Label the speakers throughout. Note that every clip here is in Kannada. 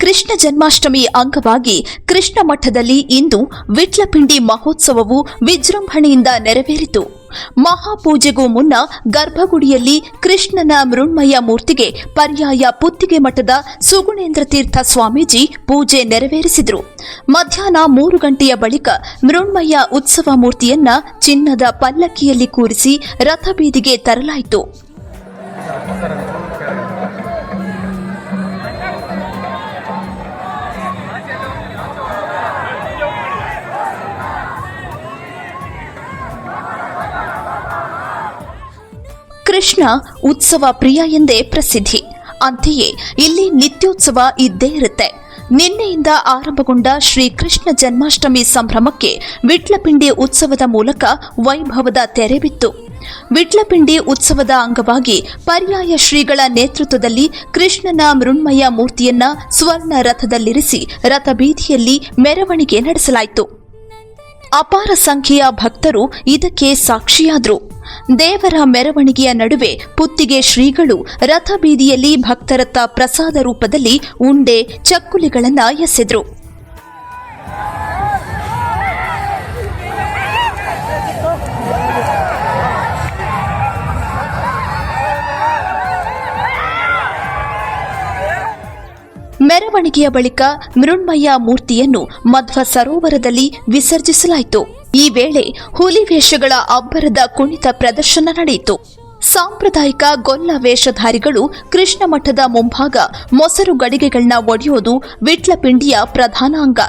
Speaker 1: ಕೃಷ್ಣ ಜನ್ಮಾಷ್ಟಮಿ ಅಂಗವಾಗಿ ಕೃಷ್ಣ ಮಠದಲ್ಲಿ ಇಂದು ವಿಟ್ಲಪಿಂಡಿ ಮಹೋತ್ಸವವು ವಿಜೃಂಭಣೆಯಿಂದ ನೆರವೇರಿತು. ಮಹಾಪೂಜೆಗೂ ಮುನ್ನ ಗರ್ಭಗುಡಿಯಲ್ಲಿ ಕೃಷ್ಣನ ಮೃಣ್ಮಯ ಮೂರ್ತಿಗೆ ಪರ್ಯಾಯ ಪುತ್ತಿಗೆ ಮಠದ ಸುಗುಣೇಂದ್ರ ತೀರ್ಥ ಸ್ವಾಮೀಜಿ ಪೂಜೆ ನೆರವೇರಿಸಿದರು. ಮಧ್ಯಾಹ್ನ ಮೂರು ಗಂಟೆಯ ಬಳಿಕ ಮೃಣ್ಮಯ ಉತ್ಸವ ಮೂರ್ತಿಯನ್ನ ಚಿನ್ನದ ಪಲ್ಲಕ್ಕಿಯಲ್ಲಿ ಕೂರಿಸಿ ರಥಬೀದಿಗೆ ತರಲಾಯಿತು. ಕೃಷ್ಣ ಉತ್ಸವ ಪ್ರಿಯ ಎಂದೇ ಪ್ರಸಿದ್ಧಿ. ಅಂತೆಯೇ ಇಲ್ಲಿ ನಿತ್ಯೋತ್ಸವ ಇದ್ದೇ ಇರುತ್ತೆ. ನಿನ್ನೆಯಿಂದ ಆರಂಭಗೊಂಡ ಶ್ರೀ ಕೃಷ್ಣ ಜನ್ಮಾಷ್ಟಮಿ ಸಂಭ್ರಮಕ್ಕೆ ವಿಟ್ಲಪಿಂಡಿ ಉತ್ಸವದ ಮೂಲಕ ವೈಭವದ ತೆರೆ ಬಿತ್ತು. ವಿಟ್ಲಪಿಂಡಿ ಉತ್ಸವದ ಅಂಗವಾಗಿ ಪರ್ಯಾಯ ಶ್ರೀಗಳ ನೇತೃತ್ವದಲ್ಲಿ ಕೃಷ್ಣನ ಮೃಣ್ಮಯ ಮೂರ್ತಿಯನ್ನ ಸ್ವರ್ಣ ರಥದಲ್ಲಿರಿಸಿ ರಥಬೀದಿಯಲ್ಲಿ ಮೆರವಣಿಗೆ ನಡೆಸಲಾಯಿತು. ಅಪಾರ ಸಂಖ್ಯೆಯ ಭಕ್ತರು ಇದಕ್ಕೆ ಸಾಕ್ಷಿಯಾದರು. ದೇವರ ಮೆರವಣಿಗೆಯ ನಡುವೆ ಪುತ್ತಿಗೆ ಶ್ರೀಗಳು ರಥಬೀದಿಯಲ್ಲಿ ಭಕ್ತರತ್ತ ಪ್ರಸಾದ ರೂಪದಲ್ಲಿ ಉಂಡೆ, ಚಕ್ಕುಲಿಗಳನ್ನು ಎಸೆದ್ರು. ಮೆರವಣಿಗೆಯ ಬಳಿಕ ಮೃಣ್ಮಯ್ಯ ಮೂರ್ತಿಯನ್ನು ಮಧ್ವ ಸರೋವರದಲ್ಲಿ ವಿಸರ್ಜಿಸಲಾಯಿತು. ಈ ವೇಳೆ ಹುಲಿ ವೇಷಗಳ ಅಬ್ಬರದ ಕುಣಿತ ಪ್ರದರ್ಶನ ನಡೆಯಿತು. ಸಾಂಪ್ರದಾಯಿಕ ಗೊಲ್ಲ ವೇಷಧಾರಿಗಳು ಕೃಷ್ಣ ಮಠದ ಮುಂಭಾಗ ಮೊಸರು ಗಡಿಗೆಗಳನ್ನ ಒಡೆಯೋದು ವಿಟ್ಲಪಿಂಡಿಯ ಪ್ರಧಾನ ಅಂಗ.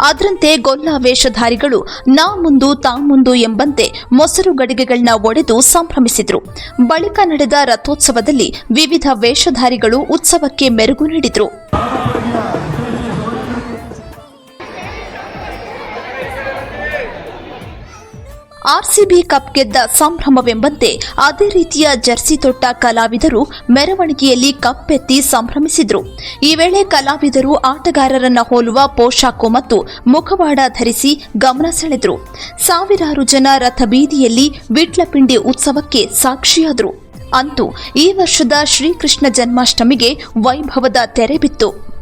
Speaker 1: ಅದರಂತೆ ಗೊಲ್ಲ ವೇಷಧಾರಿಗಳು ನಾ ಮುಂದು ತಾ ಮುಂದು ಎಂಬಂತೆ ಮೊಸರು ಗಡಿಗೆಗಳನ್ನ ಒಡೆದು ಸಂಭ್ರಮಿಸಿದ್ರು. ಬಳಿಕ ನಡೆದ ರಥೋತ್ಸವದಲ್ಲಿ ವಿವಿಧ ವೇಷಧಾರಿಗಳು ಉತ್ಸವಕ್ಕೆ ಮೆರುಗು ನೀಡಿದ್ರು. ಆರ್ಸಿಬಿ ಕಪ್ ಗೆದ್ದ ಸಂಭ್ರಮವೆಂಬಂತೆ ಅದೇ ರೀತಿಯ ಜರ್ಸಿ ತೊಟ್ಟ ಕಲಾವಿದರು ಮೆರವಣಿಗೆಯಲ್ಲಿ ಕಪ್ ಎತ್ತಿ ಸಂಭ್ರಮಿಸಿದ್ರು. ಈ ವೇಳೆ ಕಲಾವಿದರು ಆಟಗಾರರನ್ನ ಹೋಲುವ ಪೋಷಾಕು ಮತ್ತು ಮುಖವಾಡ ಧರಿಸಿ ಗಮನ ಸೆಳೆದ್ರು. ಸಾವಿರಾರು ಜನ ರಥಬೀದಿಯಲ್ಲಿ ವಿಟ್ಲಪಿಂಡಿ ಉತ್ಸವಕ್ಕೆ ಸಾಕ್ಷಿಯಾದರು. ಅಂತೂ ಈ ವರ್ಷದ ಶ್ರೀಕೃಷ್ಣ ಜನ್ಮಾಷ್ಟಮಿಗೆ ವೈಭವದ ತೆರೆ ಬಿತ್ತು.